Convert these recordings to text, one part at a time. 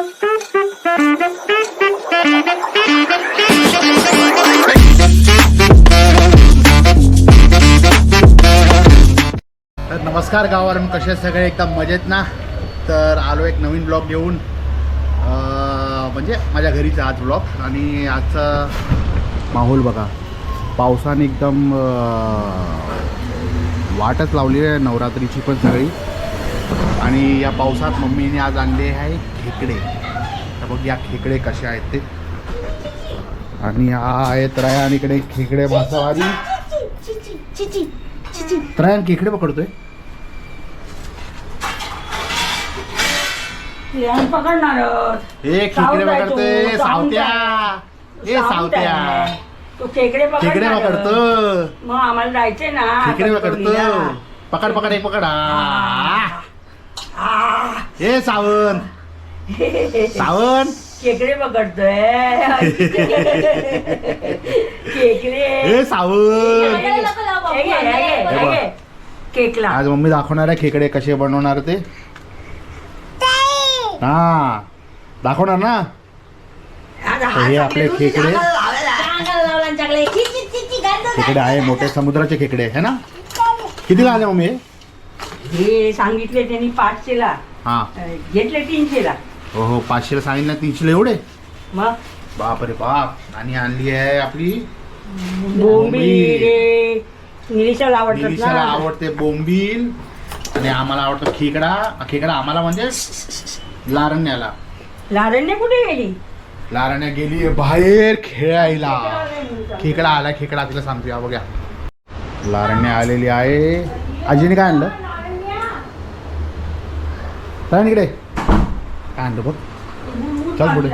तर नमस्कार गावावर कसे सगळे? एकदम मजेत ना? तर आलो एक नवीन ब्लॉग घेऊन. म्हणजे माझ्या घरीचा आज ब्लॉग आणि आजचा माहोल बघा. पावसाने एकदम वाटच लावली आहे नवरात्रीची पण सगळी. आणि या पावसात मम्मीने आज आणले आहे खेकडे. तर बघ या खेकडे कसे आहेत ते. आणि हा आहे त्रयान इकडे खेकडे भासावारी त्रयान खेकडे पकडतोय. पकडणार ए खेकडे पकडतोय सावत्या. ए सावत्या. तू खेकडे. पकडतो. मग आम्हाला जायचंय ना. खेकडे पकडतो. पकड पकड एक पकड. ए सावन सावन खेकडे पकडतोय. खेकडे ए सावन हे हे हे हे घे. केकला. आज मम्मी दाखवणार आहे खेकडे कसे बनवणार ते. हा. दाखवणार ना? आता हे आपले खेकडे. लावायला. खेकडे आहे मोठे समुद्राचे खेकडे है ना? किती आले मम्मी? हे? हे सांगितले त्यांनी पाचशेला. हा. अं, घेतले तीनशेला. हो हो पाचशेला सांगितलं तीनशेला एवढे? मग? बाप रे बाप आणि आणली आहे आपली. बोंबील. रे आवडतात निलिशाला ना. आवडते बोंबील. आणि आम्हाला आवडतो खेकडा. खेकडा आम्हाला म्हणजे लारण्याला. लारण्य कुठे गेली? लारण्या गेली बाहेर खेळायला. खेकडा आला खेकडा तिला सांगतो या बघा लारण्या आलेली आहे. आजीने काय आणलं? काय इकडे. काय आणलं बघ. चल पुढे.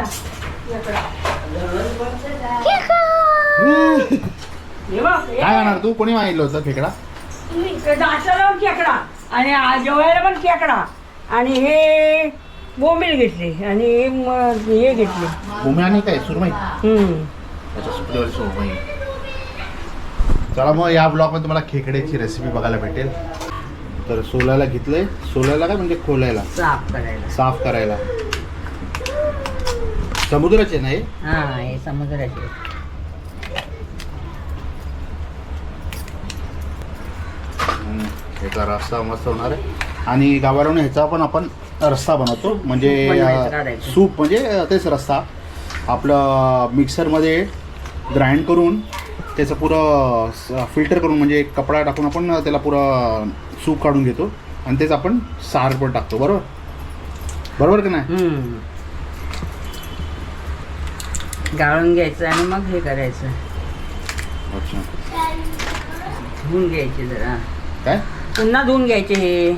काय आणणार तू? कोणी मागितलं होतं खेकडा? पण खेकडा. आणि आ- जेवायला पण खेकडा. आणि हे बोंबील घेतले. आणि हे म- हे घेतले. भूमी आणि काय? सुरमई? हम्म. त्याच्या सुट्टीवर सुरमई. चला मग या ब्लॉगमध्ये तुम्हाला खेकड्याची रेसिपी बघायला भेटेल. तर सोलायला घेतलंय. सोलायला काय म्हणजे खोलायला? साफ करायला. साफ करायला. समुद्राचे नाही? हा हे समुद्राचे. ह्याचा रस्सा मस्त होणार आहे. आणि गावावरून ह्याचा पण आपण रस्सा बनवतो. म्हणजे बनवायचं, अं, काढायचं. सूप म्हणजे अं, तेच रस्सा आपलं मिक्सरमध्ये ग्राइंड करून त्याचं पुरं फिल्टर करून म्हणजे एक कपडा टाकून आपण त्याला पुरं सूप काढून घेतो. आणि तेच आपण सार पण टाकतो. बरोबर? बरोबर की नाही. गाळून घ्यायचं आणि मग हे करायचं. अच्छा. धुवून घ्यायचे जरा. काय? पुन्हा धुवून घ्यायचे हे.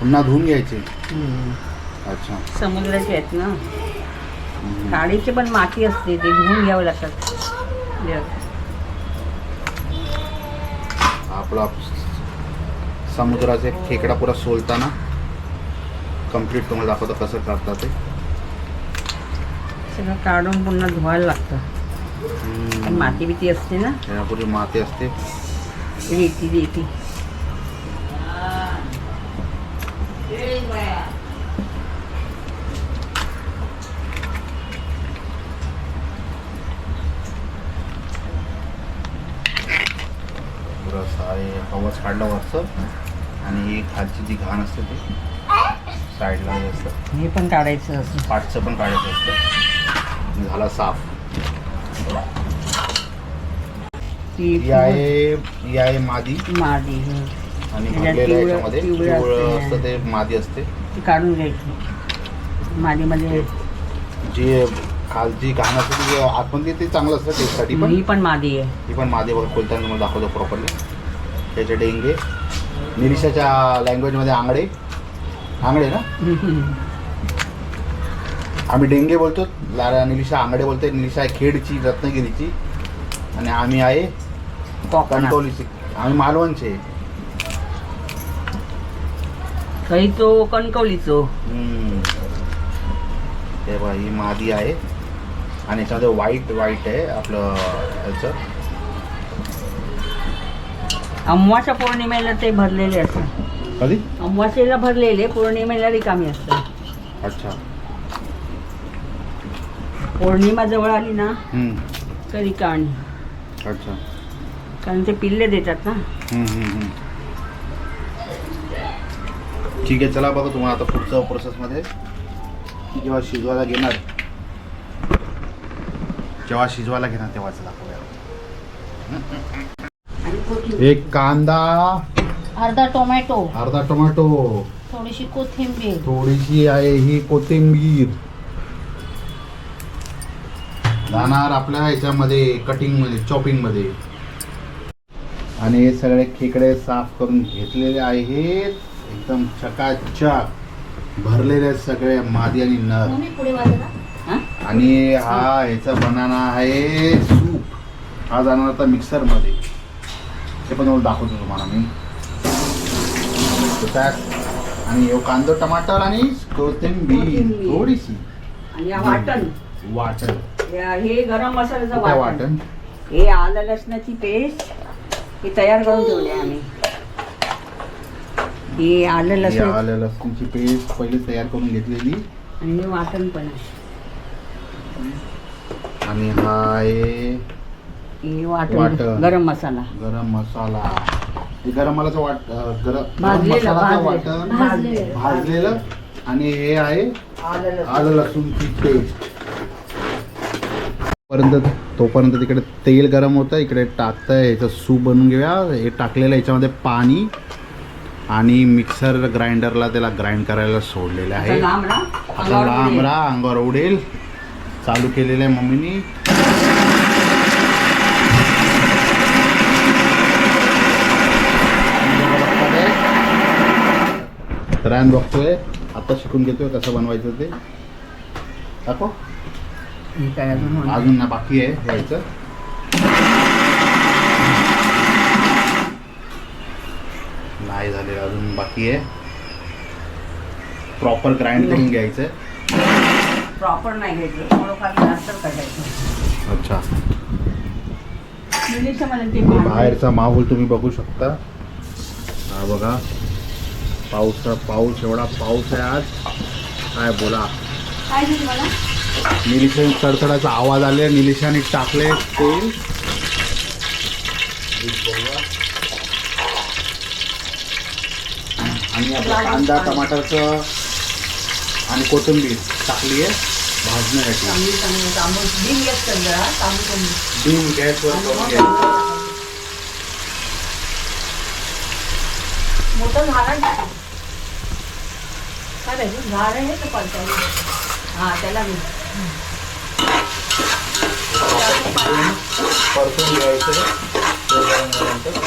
पुन्हा धुवून घ्यायचे. अच्छा. समुद्राचे आहेत ना. काळीची पण माती असते ते धुवून घ्यावं लागतात. आपला समुद्राचे खेकडा पुरा सोलताना कंप्लीट तुम्हाला दाखवतो कसं करतात ते. सगळं काढून पुन्हा धुवायला लागतं. माती बिती असते ना. त्यापूर्वी माती असते. रेती रेती पुरं सारे कवच काढलं वरचं. आणि ही खालची जी घाण असते ती साईडला हे असतं. हे पण काढायचं असं. पाठचं पण काढायचं असतं. झाला साफ. ती आहे ही आहे मादी. मादी हं. आणि त्याच्यात भरलेलं पिवळं- याच्यामध्ये. पिवळं पिवळं असते. असतं ते मादी असते. ती काढून घ्यायची. मादीमध्ये जी खालची घाण असते ती आतमध्ये ते चांगलं असतं टेस्टसाठी पण. ही पण मादी आहे. ही पण मादी बघ खोलताना तुम्हाला दाखवतो प्रॉपरली त्याचे डेंगे. निलिशाच्या लँग्वेजमध्ये आंगडे. आंगडे ना? आम्ही डेंगे बोलतो लारा निलिशा आंगडे बोलते निलिशा आहे खेडची रत्नागिरीची. आणि आम्ही आहे कणकवलीची. आम्ही मालवणचे. काही तो कणकवलीचो. ते बघा ही मादी आहे. आणि याच्यामध्ये व्हाईट व्हाईट आहे आपलं ह्याचं अमावास्या पौर्णिमेला ते भरलेले असतात. कधी? अमावास्येला भरलेले पौर्णिमेला रिकामी असतात. अच्छा. पौर्णिमा जवळ आली ना. तरी काणी अच्छा. कारण ते पिल्ले देतात ना. ठीक आहे चला बघा तुम्हाला आता पुढचं प्रोसेसमध्ये जेव्हा शिजवायला घेणार जेव्हा शिजवायला घेणार तेव्हाच दाखवूया. एक कांदा अर्धा टोमॅटो. अर्धा टोमॅटो. थोडीशी कोथिंबीर. थोडीशी आहे ही कोथिंबीर. जाणार आपल्या ह्याच्यामध्ये कटिंगमध्ये चॉपिंगमध्ये आणि हे सगळे खेकडे साफ करून घेतलेले आहेत. एकदम चकाचक. भरलेले सगळे मादी आणि नर पुढे वाजला? आणि हा ह्याचा बनाना आहे सूप. हा जाणार आता मिक्सरमध्ये. ते पण दाखवतो तुम्हाला मी. आणि हे कांदो टमाटर आणि कोथिंबीर. थोडीशी. आणि वाटण. वाटण. हे- गरम मसाल्याचं वाटण. हे आलं लसणाची पेस्ट. हे तयार करून ठेवले आम्ही. हे आलं लसूण. आलं लसूणची पेस्ट पहिले तयार करून घेतलेली. आणि वाटण पण आहे. आणि हा आहे हे वाटण वाटण. गरम मसाला. गरम मसाला. हे गरम मसाल्याचं वाट अं, गरम गरम भाजलेलं भाजलेलं. वाटण? भाजलेलं. भाजलेलं. आणि हे आहे आलं लसूण आलं लसूणची पेस्ट. पर्यंत तोपर्यंत तिकडे तेल गरम होतं इकडे टाकतं ह्याचं सूप बनवून घेऊया. हे टाकलेलं याच्यामध्ये पाणी आणि मिक्सर ग्राइंडरला त्याला ग्राइंड करायला सोडलेलं आहे. आता लांब राहा. आता अंगावर लांब उडेल. राहा अंगावर उडेल. चालू केलेलं आहे मम्मीनी. रान बघतोय आता शिकून घेतोय कसं बनवायचं ते. दाखव. काय अजून ना बाकी आहे यायचं नाही झाले अजून बाकी आहे. प्रॉपर ग्राइंड करून घ्यायचं. प्रॉपर नाही घ्यायचं. थोडंफार जास्त काढायचं अच्छा. ते बाहेरचा माहोल तुम्ही बघू शकता. हा बघा. पाऊस पाऊस एवढा पाऊस आहे आज. काय बोला. निलिशन तडतडाचा आवाज आले निलिशाने टाकले तेल. आणि आपला कांदा टमाटरचं आणि कोथिंबीर टाकली आहे. भाजण्यासाठी. बिन गॅसवर करून घ्यायचं. मोठं झाड आहे काय रे, झाड आहे का पडतं हा त्याला मी परतून घ्यायचं तेल गरम झाल्यानंतर.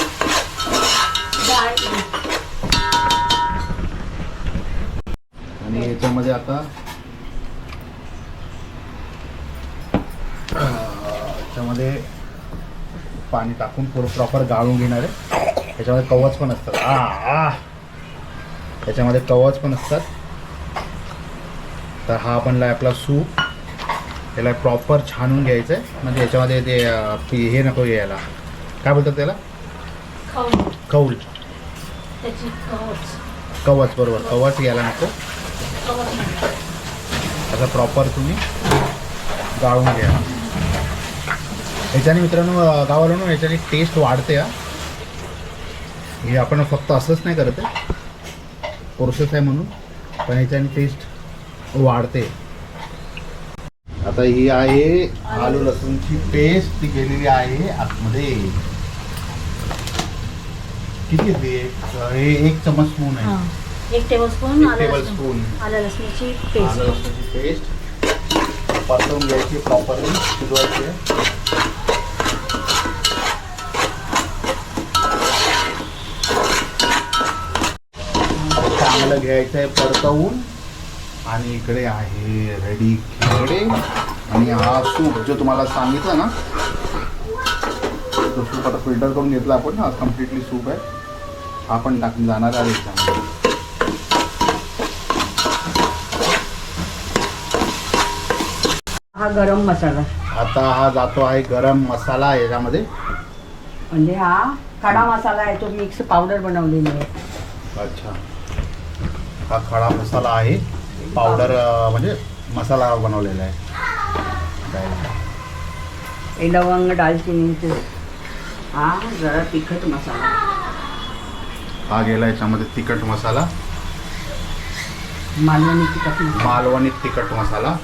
आणि याच्यामध्ये आता याच्यामध्ये पाणी टाकून पूर्ण प्रॉपर गाळून घेणार आहे. त्याच्यामध्ये कवच पण असतात. आ आ. त्याच्यामध्ये कवच पण असतात. तर हा बनला आपला सूप. त्याला प्रॉपर छानून घ्यायचं आहे म्हणजे याच्यामध्ये ते हे नको यायला. काय बोलतात त्याला? त्याची कवच. कवच बरोबर. कवच यायला नको. आता असं प्रॉपर तुम्ही गाळून घ्या. याच्याने मित्रांनो गावाला ना याच्याने टेस्ट वाढते हा. हे आपण फक्त असंच नाही करत आहे. प्रोसेस आहे म्हणून पण याच्याने टेस्ट वाढते. आता ही आहे आलू लसूणची पेस्ट ती गेलेली आहे आतमध्ये. किती हे एक चमच स्पून आहे. एक टेबलस्पून एक आलं टेबल लसूण. स्पून आलं लसणाची आलं पेस्ट लसूणची पेस्ट परतवून घ्यायची प्रॉपरली शिजवायची. आहे. चांगलं घ्यायचं आहे परतवून. आणि इकडे आहे रेडी खेकडे आणि हा सूप जो तुम्हाला सांगितलं ना तो सूप आता फिल्टर करून घेतला आपण. हा कम्प्लिटली सूप आहे. हा पण टाकून जाणार आहे याच्यामध्ये हा गरम मसाला. आता हा जातो आहे गरम मसाला याच्यामध्ये. म्हणजे हा खडा मसाला आहे तो मिक्स पावडर बनवलेली आहे. अच्छा. हा खडा मसाला आहे. पावडर अं, म्हणजे मसाला बनवलेला आहे. हे लवंग दालचिनी हा जरा तिखट मसाला. हा गेला याच्यामध्ये तिखट मसाला. मालवणी तिखट मसाला. मालवणी तिखट मसाला.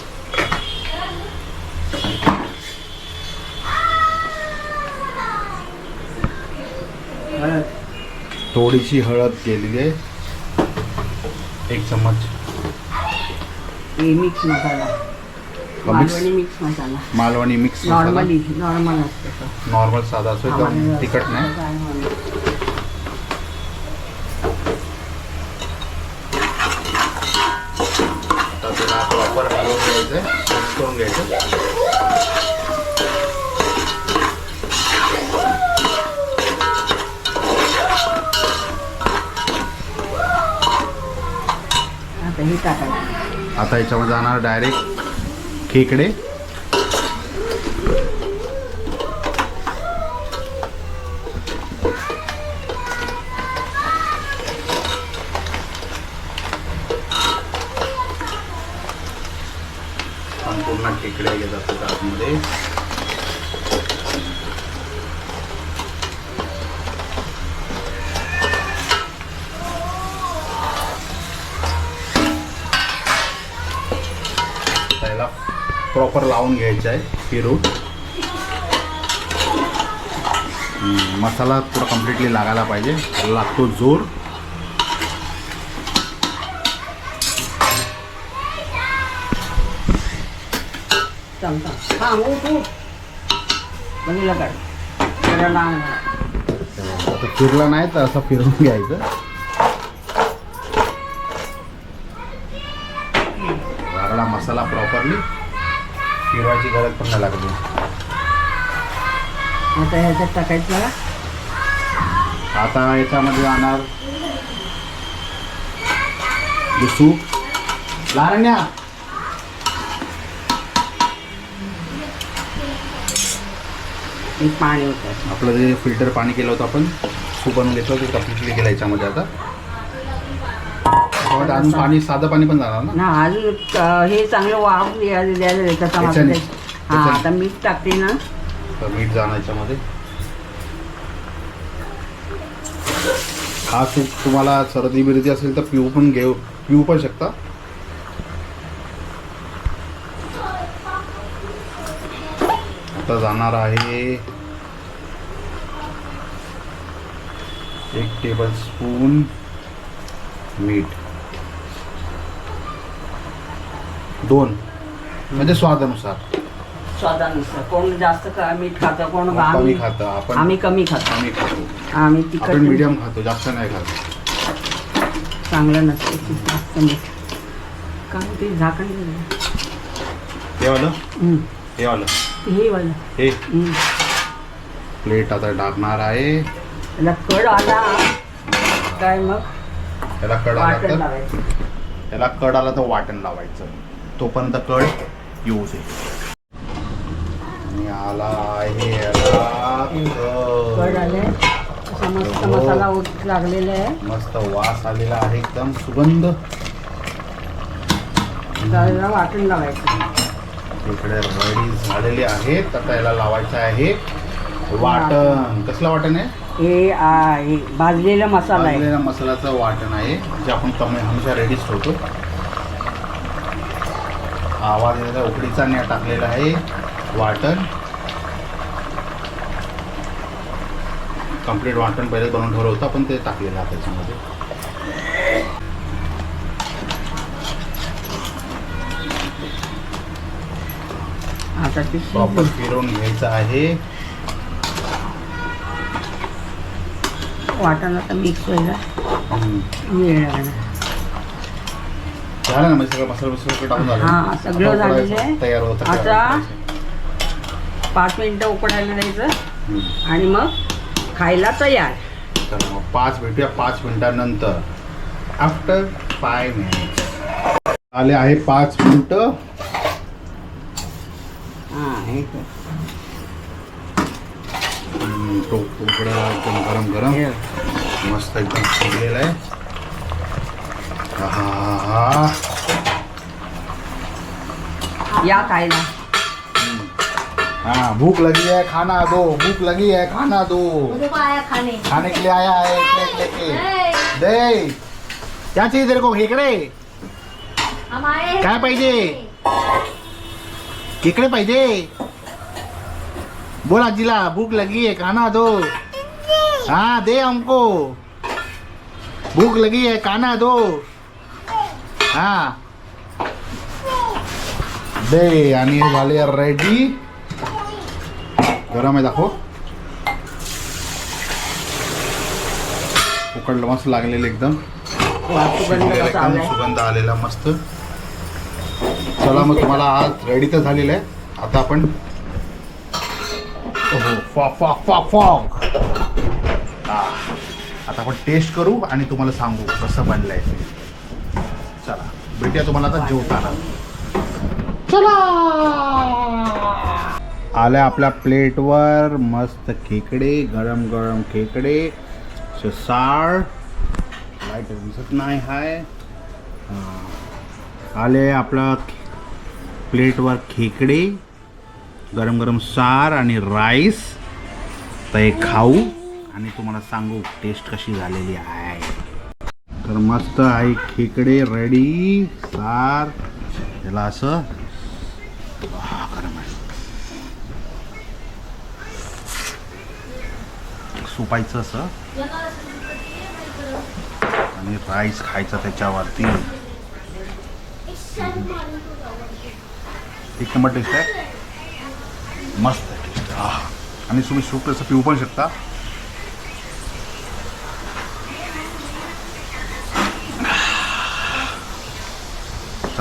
थोडीशी हळद केलेली आहे. एक चम्मच. हे मिक्स मसाला. हा, mix? Malvani mix masala. Malvani mix normally normal असते तो. नॉर्मल साधा असो एकदम आम्हाला तिखट नाही? काय म्हणू. तर त्याला प्रॉपर हलवून घ्यायचं मिक्स करून घ्यायचं. हे टाकायचं आता याच्यामध्ये जाणार डायरेक्ट खेकडे. संपूर्ण खेकडे घेतात आतमध्ये. प्रॉपर लावून घ्यायचं आहे फिरून हम्म, मसाला थोडा कम्प्लिटली लागायला पाहिजे. लागतो जोर. फिरला नाही तर असं फिरवून घ्यायचं. लागला मसाला प्रॉपरली फिरवायची गरज पण नाही लागली. आता ह्याच्यात टाकायचं आता याच्यामध्ये जाणार जे सूप लारण्या पाणी होतं. आपलं जे फिल्टर पाणी केलं होतं आपण सूप बनवून घेतलं ते कम्प्लिटली गेलं याच्यामध्ये आता. त्याच्यामध्ये अजून पाणी साधं पाणी पण जाणार ना? ना अजून अं, हे चांगलं वाफ द्यायला द्यायला त्याच्याने- हा. आता मीठ टाकते ना. तर मीठ जाणार याच्यामध्ये. हा सूप तुम्हाला सर्दी बिर्दी असेल तर पिऊ पण घेऊ पिऊ पण शकता. आता जाणार आहे एक टेबल स्पून मीठ. दोन. म्हणजे स्वादानुसार. स्वादानुसार. कोण जास्त क- मीठ खातं कोण कमी आम्ही खातं आपण आम्ही कमी खातो. कमी खातो. आम्ही आपण मीडियम खातो जास्त नाही खातो. चांगलं नसतं जास्त मीठ ते झाकण दिलं. हे वालं? हं. हे वालं. हे वालं. हे. हं. प्लेट आता टाकणार आहे. त्याला कड आला. काय मग? त्याला कड आला वाटण तर? लावायचं. त्याला कड आला तर वाटण लावायचं. तोपर्यंत कड येऊ दे. आणि आला असा मस्त हो. मसाला लागलेला आहे. मस्त वास आलेला आहे एकदम सुगंध. वाटण लावायचं. इकडे रेडी झालेले आहेत आता याला लावायचं आहे. वाटण. कसलं वाटण आहे? हे हे भाजलेला मसाला आहे. भाजलेल्या मसाल्याचं वाटण आहे जे आपण कमी हमेशा रेडीच ठेवतो. आवाज येण्याचा उकडीचा न्या टाकलेला आहे. वाटण. कंप्लीट वाटण पहिले बनवून ठेवलं होतं पण ते टाकलेलं आहे त्याच्यामध्ये. प्रॉपर फिरवून घ्यायचं आहे. वाटण आता मिक्स व्हायला हम्म. वेळ लागणार झालं ना म्हणजे सगळं मसाला बिसाला टाकून झालं. हा, सगळं आता झालेलं आहे. तयार होतं आता पाच मिनिटं उकडायला द्यायचं आणि मग खायला तयार. तर मग पाच भेटूया पाच मिनिटानंतर. आफ्टर फाय मिनिट आले आहे पाच मिनिटं. हा हे कर. हम्म, तो उकडा एकदम गरम गरम हे. मस्त एकदम शिजलेला आहे. आहा. या खायला. हाँ भूख लगी है खाना दो. भूख लगी है खाना दो. मुझे को आया खाने. खाने के लिए आया है प्लेट लेके ए, दे. क्या चाहिए तेरे को? खेकडे? हम आए काय पाहिजे? खेकडे पाहिजे बोल आजीला भूख लगी है खाना दो. हाँ दे हमको. भूख लगी है खाना दो. हाँ. दे आणि हे झाले रेडी गरम आहे दाखव. उकडलं मस्त लागलेलं एकदम. सुगंध आलेला मस्त. चला मग तुम्हाला आज रेडी तर झालेलं आहे. आता आपण आता आपण टेस्ट करू आणि तुम्हाला सांगू कसं बनलंय. ते. चला भेटूया तुम्हाला आता जेवताना. चला! आल्या आपल्या प्लेटवर मस्त खेकडे गरम गरम खेकडे. साळ. लाइट दिसत नाही हाय. आले आपला प्लेटवर खेकडे गरम गरम सार आणि राईस. तर हे खाऊ आणि तुम्हाला सांगू टेस्ट कशी झालेली आहे. तर मस्त आहे खेकडे रेडी सार. याला असं. सुपायचं असं. आणि राईस खायचा त्याच्यावरती. एक नंबर टेस्ट आहे. मस्त टेस्ट आणि तुम्ही सूप तसं पिऊ पण शकता.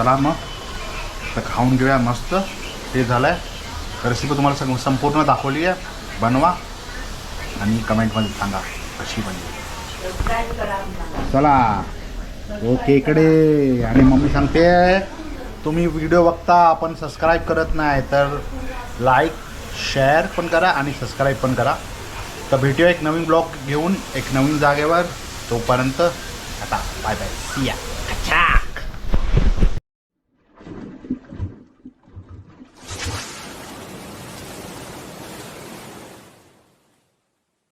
चला मग. तर खाऊन घेऊया मस्त. ते झालं आहे रेसिपी तुम्हाला सग संपूर्ण दाखवली आहे. बनवा आणि कमेंटमध्ये सांगा कशी बनली. चला. ओके इकडे. आणि मम्मी सांगते तुम्ही व्हिडिओ बघता आपण सबस्क्राईब करत नाही तर लाईक शेअर पण करा आणि सबस्क्राईब पण करा. तर भेटूया एक नवीन ब्लॉग घेऊन एक नवीन जागेवर. तोपर्यंत आता बाय बाय सिया